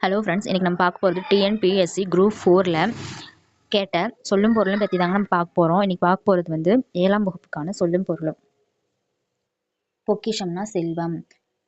Hello friends இன்றைக்கி நம்ம பார்க்க போகிறது டிஎன்பிஎஸ்சி குரூப் ஃபோரில் கேட்ட சொல்லும் பொருளும் பற்றி தாங்க நம்ம பார்க்க போகிறோம் இன்றைக்கி பார்க்க போகிறது வந்து ஏழாம் வகுப்புக்கான சொல்லும் பொருளும். பொக்கிஷம்னா செல்வம்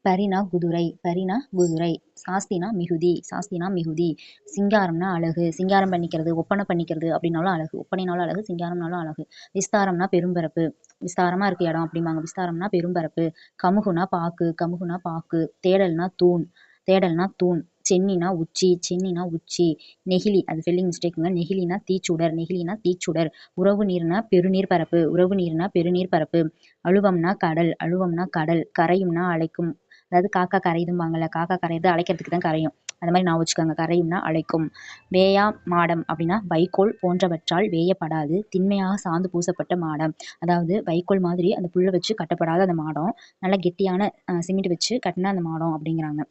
பரினா குதிரை பரினா குதிரை சாஸ்தினா மிகுதி சாஸ்தினா மிகுதி சிங்காரம்னா அழகு சிங்காரம் பண்ணிக்கிறது ஒப்பனை பண்ணிக்கிறது அப்படின்னாலும் அழகு ஒப்பனைனாலும் அழகு சிங்காரம்னாலும் அழகு விஸ்தாரம்னா பெரும்பரப்பு விஸ்தாரமாக இருக்க இடம் அப்படிம்பாங்க விஸ்தாரம்னா பெரும்பரப்பு கமுகுனா பாக்கு கமுகுனா பாக்கு தேடல்னா தூண் தேடல்னா தூண் சென்னினா உச்சி சென்னினா உச்சி நெகிழி அது ஃபெல்லிங் மிஸ்டேக்குங்க நெகிழினா தீச்சுடர் நெகிழினா தீச்சுடர். உறவு நீர்னா பெருநீர் பரப்பு உறவு நீர்னா பெருநீர் பரப்பு. அழுவம்னா கடல் அழுவம்னா கடல் கரையும்னா அழைக்கும். அதாவது காக்கா கரையுதும்பாங்கல்ல காக்கா கரையுது அழைக்கிறதுக்கு தான் கரையும். அந்த மாதிரி நான் வச்சுக்கோங்க கரையும்னா அழைக்கும். வேயா மாடம் அப்படின்னா வைக்கோல் போன்றவற்றால் வேயப்படாது. திண்மையாக சாந்து பூசப்பட்ட மாடம். அதாவது வைக்கோல் மாதிரி அந்த புல்லை வச்சு கட்டப்படாத அந்த மாடம். நல்லா கெட்டியான சிமெண்ட் வச்சு கட்டின அந்த மாடம் அப்படிங்கிறாங்க.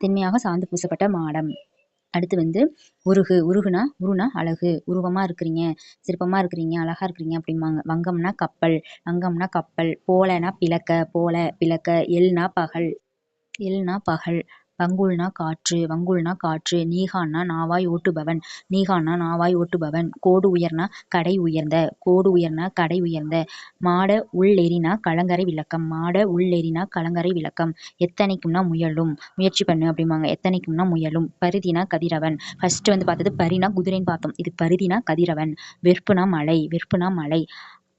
திண்மையாக சாந்து பூசப்பட்ட மாடம். அடுத்து வந்து உருகு உருகுனா உருனா அழகு. உருவமாக இருக்கிறீங்க சிற்பமாக இருக்கிறீங்க அழகாக இருக்கிறீங்க அப்படிம்பாங்க. வங்கம்னா கப்பல் வங்கம்னா கப்பல். போலனா பிளக்க போல பிளக்க எல்னா பகல். எல்னா பகல். வங்குல்னா காற்று வங்குல்னா காற்று நீகான்னா நாவாய் ஓட்டுபவன் நீகான்னா நாவாய் ஓட்டுபவன் கோடு உயர்னா கடை உயர்ந்த கோடு உயர்னா கடை உயர்ந்த மாட உள்ளெறினா கலங்கரை விளக்கம் மாட உள்ளெறினா கலங்கரை விளக்கம் எத்தனைக்கும்னா முயலும் முயற்சி பண்ணு அப்படிம்பாங்க எத்தனைக்கும்னா முயலும் பருதினா கதிரவன் ஃபர்ஸ்ட் வந்து பார்த்தது பரினா குதிரைன்னு பார்த்தோம் இது பருதினா கதிரவன் வெறுப்புனா மலை வெறுப்புனா மலை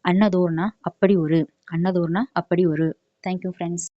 அன்னதோர்னா அப்படி ஒரு அன்னதோர்னா அப்படி ஒரு தேங்க்யூ ஃப்ரெண்ட்ஸ்